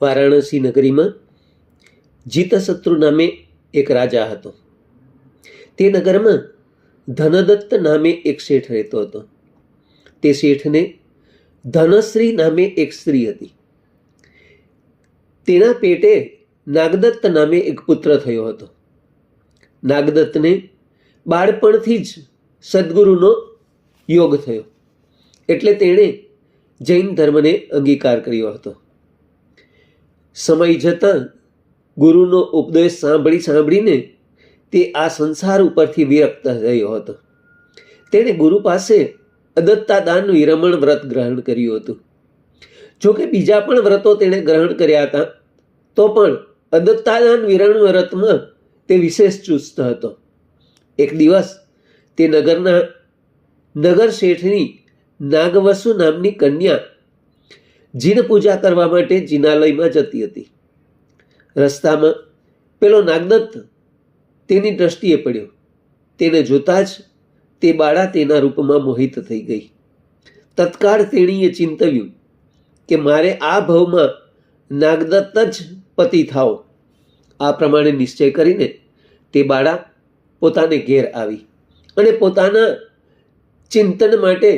વારાણસી નગરીમાં જીતશત્રુ નામે એક રાજા હતો. તે નગરમાં ધનદત્ત નામે એક શેઠ રહેતો હતો. તે શેઠને ધનશ્રી નામે એક સ્ત્રી હતી. તેના પેટે નાગદત્ત નામે એક પુત્ર થયો હતો. નાગદત્તને બાળપણથી જ સદગુરુનો યોગ થયો. એટલે તેણે જૈન ધર્મને અંગીકાર કર્યો હતો. સમય જતાં ગુરુનો ઉપદેશ સાંભળી સાંભળીને તે આ સંસાર ઉપરથી વિરક્ત થયો હતો. તેણે ગુરુ પાસે અદત્તા દાન વિરમણ વ્રત ગ્રહણ કર્યું હતું. જોકે બીજા પણ વ્રતો તેણે ગ્રહણ કર્યા હતા, તો પણ અદત્તાદાન વિરણ વ્રતમાં તે વિશેષ ચુસ્ત હતો. એક દિવસ તે નગરના નગર શેઠની નાગવસુ નામની કન્યા જીન પૂજા કરવા માટે જીનાલયમાં જતી હતી. રસ્તામાં પેલો નાગદત્ત તેની દ્રષ્ટિએ પડ્યો. તેને જોતાં જ તે બાળા તેના રૂપમાં મોહિત થઈ ગઈ. તત્કાળ તેણીએ ચિંતવ્યું કે મારે આ ભવમાં નાગદત્ત જ પતિ થાવ આ પ્રમાણે નિશ્ચય કરીને તે બાળા પોતાને ઘેર આવી અને પોતાના ચિંતન માટે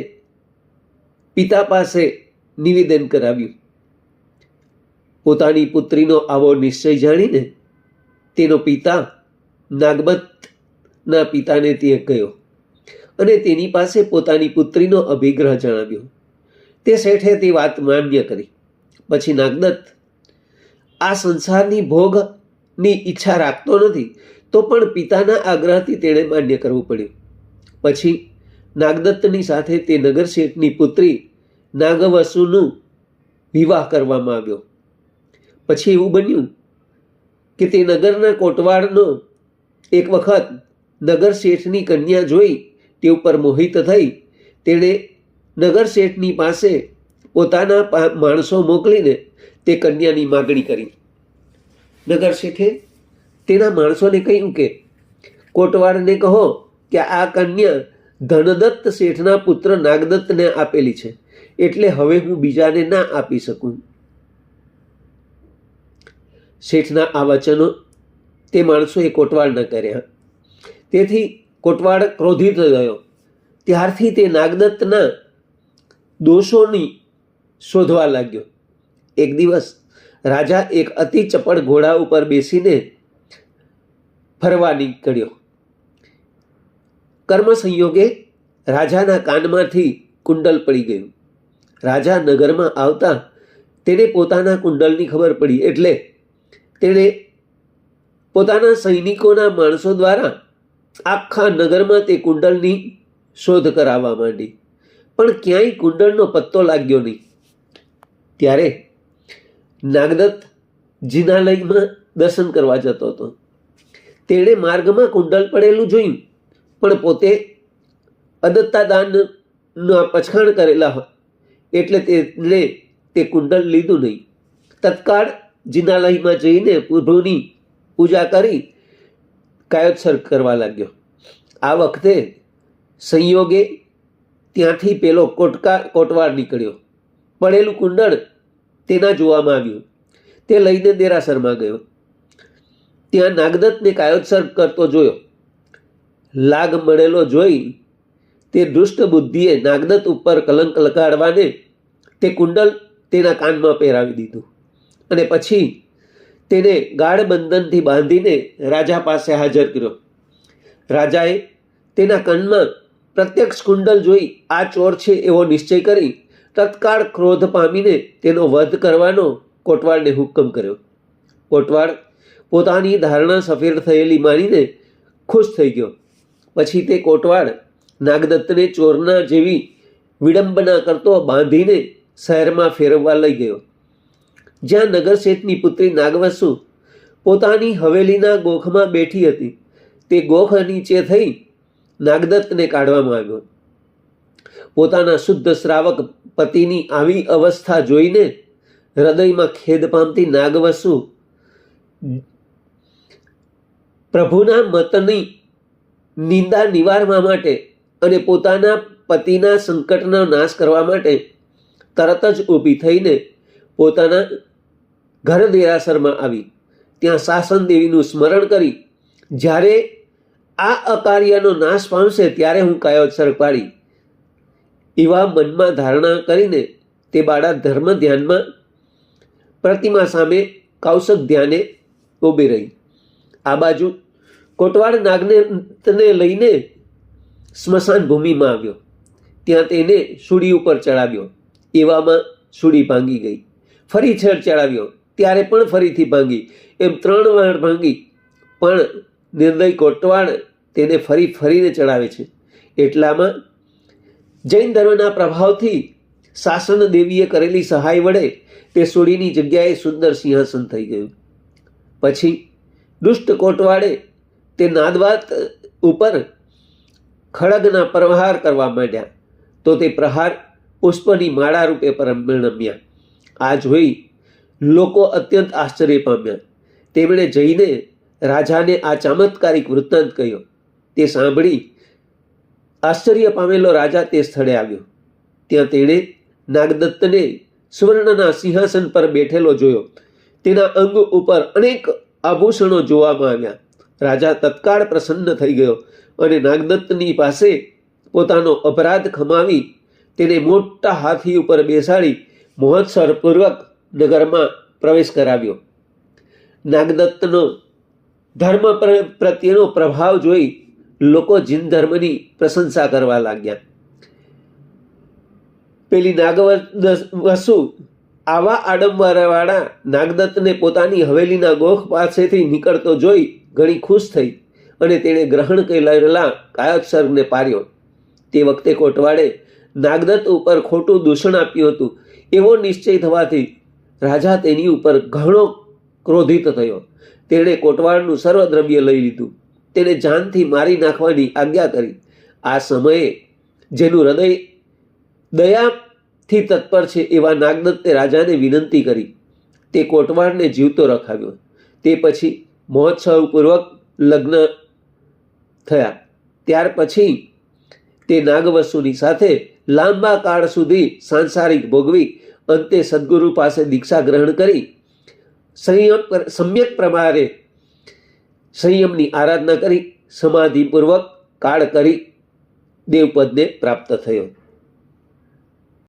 પિતા પાસે નિવેદન કરાવ્યું. પોતાની પુત્રીનો આવો નિશ્ચય જાણીને તેનો પિતા નાગબતના પિતાને ત્યાં ગયો અને તેની પાસે પોતાની પુત્રીનો અભિગ્રહ જણાવ્યો. તે શેઠે તે વાત માન્ય કરી. પછી નાગદત્ત, આ સંસારની ભોગની ઈચ્છા રાખતો નથી, તો પણ પિતાના આગ્રહથી તેણે માન્ય કરવું પડ્યું. પછી નાગદત્તની સાથે તે નગર શેઠની પુત્રી નાગવસુનું વિવાહ કરવામાં આવ્યો. પછી એવું બન્યું કે તે નગરના કોટવાડનો એક વખત નગર શેઠની કન્યા જોઈ તે ઉપર મોહિત થઈ. તેણે નગર શેઠની પાસે પોતાના માણસો મોકલીને તે કન્યાની માગણી કરી. નગર શેઠે તેના માણસોને કહ્યું કે કોટવાડને કહો કે આ કન્યા ધનદત્ત શેઠના પુત્ર નાગદત્તને આપેલી છે. એટલે હવે હું બીજાને ના આપી શકું. શેઠના આ વચનો તે માણસોએ ન કર્યા. તેથી કોટવાળ ક્રોધિત થયો. ત્યારથી તે નાગદત્તના દોષોની શોધવા લાગ્યો. એક દિવસ રાજા એક અતિ ચપળ ઘોડા ઉપર બેસીને ફરવા નીકળ્યો. કર્મ સંયોગે રાજાના કાનમાંથી કુંડલ પડી ગયું. રાજા નગરમાં આવતા તેને પોતાના કુંડલની ખબર પડી એટલે તેણે પોતાના સૈનિકોના માણસો દ્વારા આખા નગરમાં તે કુંડલની શોધ કરાવવા માંડી. પણ ક્યાંય કુંડળનો પત્તો લાગ્યો નહીં. ત્યારે નાગદત્ત જિનાલયમાં દર્શન કરવા જતો હતો. તેણે માર્ગમાં કુંડલ પડેલું જોયું. પણ પોતે અદત્તાદાનના પછાણ કરેલા હોય એટલે તેણે તે કુંડલ લીધું નહીં. તત્કાળ જિનાલયમાં જઈને પ્રભુની પૂજા કરી કાયોત્સર્ગ કરવા લાગ્યો. આ વખતે સંયોગે ત્યાંથી પેલો કોટકા કોટવાર નીકળ્યો. પડેલું કુંડળ તેના જોવામાં આવ્યું. તે લઈને દેરાસરમાં ગયો. ત્યાં નાગદત્તને કાયોત્સર્ગ કરતો જોયો. લાગ મળેલો જોઈ તે દુષ્ટ બુદ્ધિએ નાગદત્ત ઉપર કલંક લગાડવાને તે કુંડલ તેના કાનમાં પહેરાવી દીધું અને પછી તેને ગાઢ બંધનથી બાંધીને રાજા પાસે હાજર કર્યો. રાજાએ તેના કાનમાં પ્રત્યક્ષ કુંડલ જોઈ આ ચોર છે એવો નિશ્ચય કરી તત્કાળ ક્રોધ પામીને તેનો વધ કરવાનો કોટવાડને હુકમ કર્યો. કોટવાડ પોતાની ધારણા સફેદ થયેલી માનીને ખુશ થઈ ગયો. પછી તે કોટવાડ નાગદત્તને ચોરના જેવી વિડંબના કરતો બાંધીને શહેરમાં ફેરવવા લઈ ગયો. જ્યાં નગરશેઠની પુત્રી નાગવસુ પોતાની હવેલીના ગોખમાં બેઠી હતી. તે ગોખ નીચે થઈ નાગદત્તને કાઢવામાં આવ્યો. પોતાના શુદ્ધ શ્રાવક પતિની આવી અવસ્થા જોઈને હૃદયમાં ખેદ પામતી નાગવસુ પ્રભુના મતની નિંદા નિવારવા માટે અને પોતાના પતિના સંકટનો નાશ કરવા માટે તરત જ ઊભી થઈને પોતાના ઘર દેરાસરમાં આવી. ત્યાં શાસન દેવીનું સ્મરણ કરી, જ્યારે આ અકાર્યનો નાશ પામશે ત્યારે હું કાયોત્સર્ગ પાડી. એવા મનમાં ધારણા કરીને તે બાળા ધર્મ ધ્યાનમાં પ્રતિમા સામે કૌશક ધ્યાને ઊભી રહી. આ બાજુ કોટવાડ નાગને લઈને સ્મશાન ભૂમિમાં આવ્યો. ત્યાં તેને સુડી ઉપર ચડાવ્યો. એવામાં સુડી ભાંગી ગઈ. ફરી છેડ ચડાવ્યો. ત્યારે પણ ફરીથી ભાંગી. એમ ત્રણ વાર ભાંગી. પણ નિર્દય કોટવાડ તેને ફરી ફરીને ચડાવે છે. એટલામાં જૈન ધર્મના પ્રભાવથી શાસન દેવીએ કરેલી સહાય વડે તે સુડીની જગ્યાએ સુંદર સિંહાસન થઈ ગયું. પછી દુષ્ટ કોટવાડે તે નાદવાત ઉપર ખડગના પ્રહાર કરવા માંડ્યા. તો તે પ્રહાર પુષ્પની માળા રૂપે પરિણમ્યા આ જોઈ લોકો અત્યંત આશ્ચર્ય પામ્યા. તેમણે જઈને રાજાને આ ચમત્કારિક વૃત્તાંત કહ્યો. તે સાંભળી આશ્ચર્ય પામેલો રાજા તે સ્થળે આવ્યો. ત્યાં તેણે નાગદત્તને સુવર્ણના સિંહાસન પર બેઠેલો જોયો. તેના અંગ ઉપર અનેક આભૂષણો જોવામાં આવ્યા. રાજા તત્કાળ પ્રસન્ન થઈ ગયો અને નાગદત્તની પાસે પોતાનો અપરાધ ખમાવી તેને મોટા હાથી ઉપર બેસાડી મહોત્સવપૂર્વક નગરમાં પ્રવેશ કરાવ્યો. નાગદત્તનો ધર્મ પ્રત્યેનો પ્રભાવ જોઈ લોકો જીન ધર્મની પ્રશંસા કરવા લાગ્યા. પેલી નાગવસુ આવા આડંબરવાળા નાગદત્તને પોતાની હવેલીના ગોખ પાસેથી નીકળતો જોઈ ઘણી ખુશ થઈ અને તેણે ગ્રહણ કરેલા કાયોત્સર્ગને પાર્યો. તે વખતે કોટવાડે નાગદત્ત ઉપર ખોટું દૂષણ આપ્યું હતું. એવો નિશ્ચય થવાથી રાજા તેની ઉપર ઘણો ક્રોધિત થયો. તેણે કોટવાડનું સર્વદ્રવ્ય લઈ લીધું. તેને જાનથી મારી નાખવાની આજ્ઞા કરી. આ સમયે જેનું હૃદય દયાથી તત્પર છે એવા નાગદત્તે રાજાને વિનંતી કરી. તે કોટવાડને જીવતો રખાવ્યો. તે પછી મહોત્સવપૂર્વક લગ્ન થયા. ત્યાર પછી તે નાગવસુની સાથે લાંબા કાળ સુધી સાંસારિક ભોગવી અંતે સદગુરુ પાસે દીક્ષા ગ્રહણ કરી. સંયમ સમ્યક પ્રમાણે સંયમની આરાધના કરી. સમાધિપૂર્વક કાળ કરી દેવપદને પ્રાપ્ત થયો.